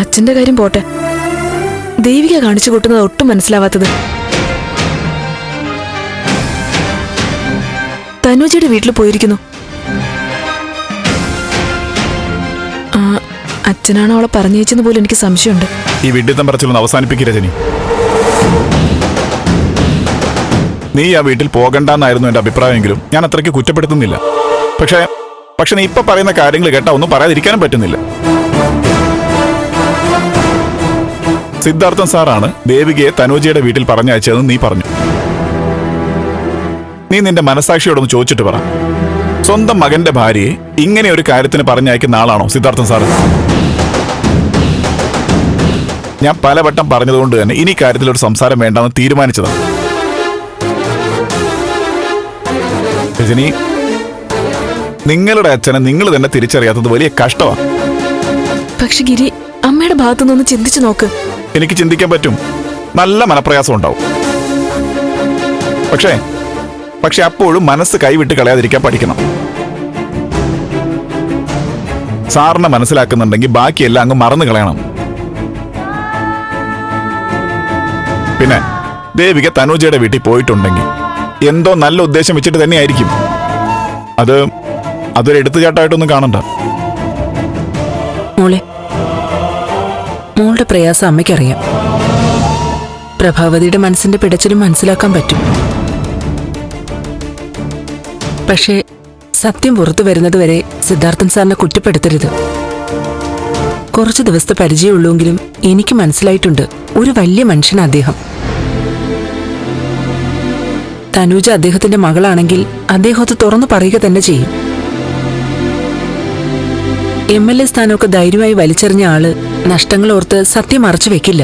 അച്ഛന്റെ കാര്യം പോട്ടെ. ദേവിക കാണിച്ചു കൂട്ടുന്നത് ഒട്ടും മനസ്സിലാവാത്തത്. തനുജയുടെ വീട്ടിൽ പോയിരിക്കുന്നു. അച്ഛനാണ് അവളെ പറഞ്ഞയച്ചെന്ന് പോലും എനിക്ക് സംശയമുണ്ട്. ഈ വിഡിത്തം പറച്ചിലൊന്ന് അവസാനിപ്പിക്കുക രജനി. നീ ആ വീട്ടിൽ പോകണ്ടെന്നായിരുന്നു എന്റെ അഭിപ്രായമെങ്കിലും ഞാൻ അത്രയ്ക്ക് കുറ്റപ്പെടുത്തുന്നില്ല. പക്ഷേ പക്ഷെ നീ ഇപ്പൊ പറയുന്ന കാര്യങ്ങൾ കേട്ടാ ഒന്നും പറയാതിരിക്കാനും പറ്റുന്നില്ല. സിദ്ധാർത്ഥൻ സാറാണ് ദേവികയെ തനോജിയുടെ വീട്ടിൽ പറഞ്ഞയച്ചതെന്ന് നീ പറഞ്ഞു. നീ നിന്റെ മനസാക്ഷിയോടൊന്ന് ചോദിച്ചിട്ട് പറ. സ്വന്തം മകന്റെ ഭാര്യയെ ഇങ്ങനെ ഒരു കാര്യത്തിന് പറഞ്ഞയക്കുന്ന ആളാണോ സിദ്ധാർത്ഥൻ സാറ്? ഞാൻ പലവട്ടം പറഞ്ഞതുകൊണ്ട് തന്നെ ഇനി കാര്യത്തിൽ ഒരു സംസാരം വേണ്ടെന്ന് തീരുമാനിച്ചതാണ്. രജനി നിങ്ങളുടെ അച്ഛനെ നിങ്ങൾ തന്നെ തിരിച്ചറിയാത്തത് വലിയ കഷ്ടമാണ് പക്ഷെ ഗിരി അമ്മയുടെ ഭാഗത്തു നിന്ന് ചിന്തിച്ചു നോക്ക്. എനിക്ക് ചിന്തിക്കാൻ പറ്റും. നല്ല മനപ്രയാസം ഉണ്ടാവും. പക്ഷേ പക്ഷെ അപ്പോഴും മനസ്സ് കൈവിട്ട് കളയാതിരിക്കാൻ പഠിക്കണം. സാറിനെ മനസ്സിലാക്കുന്നുണ്ടെങ്കിൽ ബാക്കിയെല്ലാം അങ്ങ് മറന്നു കളയണം. പിന്നെ ദേവിക തനുജയുടെ വീട്ടിൽ പോയിട്ടുണ്ടെങ്കിൽ എന്തോ നല്ല ഉദ്ദേശം വെച്ചിട്ട് തന്നെയായിരിക്കും. അത് അതൊരു എടുത്തുചാട്ടായിട്ടൊന്നും കാണണ്ട. മോളുടെ പ്രയാസം അമ്മയ്ക്കറിയാം. പ്രഭാവതിയുടെ മനസ്സിന്റെ പിടച്ചിലും മനസ്സിലാക്കാൻ പറ്റും. പക്ഷേ സത്യം പുറത്തു വരുന്നതുവരെ സിദ്ധാർത്ഥൻ സാറിനെ കുറ്റപ്പെടുത്തരുത്. കുറച്ചു ദിവസത്തെ പരിചയമുള്ളൂങ്കിലും എനിക്ക് മനസ്സിലായിട്ടുണ്ട് ഒരു വലിയ മനുഷ്യനാ അദ്ദേഹം. തനൂജ അദ്ദേഹത്തിന്റെ മകളാണെങ്കിൽ അദ്ദേഹത്തെ തുറന്നു പറയുക തന്നെ ചെയ്യും. എം എൽ എ സ്ഥാനമൊക്കെ ധൈര്യമായി വലിച്ചെറിഞ്ഞ ആൾ നഷ്ടങ്ങൾ ഓർത്ത് സത്യം മറച്ചു വെക്കില്ല.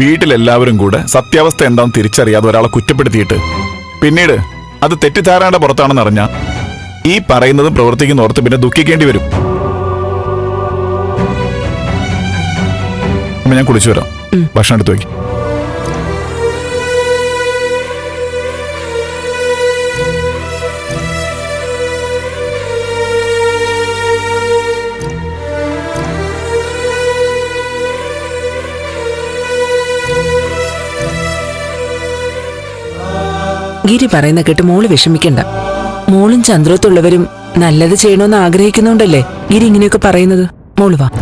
വീട്ടിലെല്ലാവരും കൂടെ സത്യാവസ്ഥ എന്താണെന്ന് തിരിച്ചറിയാതെ ഒരാളെ കുറ്റപ്പെടുത്തിയിട്ട് പിന്നീട് അത് തെറ്റിദ്ധാരണയുടെ പുറത്താണെന്ന് അറിഞ്ഞ ഈ പറയുന്നതും പ്രവർത്തിക്കുന്ന ഓർത്ത് പിന്നെ ദുഃഖിക്കേണ്ടി വരും. ഞാൻ കുളിച്ചു വരാം. ഭക്ഷണം എടുത്തു വയ്ക്കും. ഗിരി പറയുന്ന കേട്ട് മോൾ വിഷമിക്കണ്ട. മോളും ചന്ദ്രത്തുള്ളവരും നല്ലത് ചെയ്യണമെന്ന് ആഗ്രഹിക്കുന്നുണ്ടല്ലേ ഗിരി ഇങ്ങനെയൊക്കെ പറയുന്നത്. മോൾ വാ.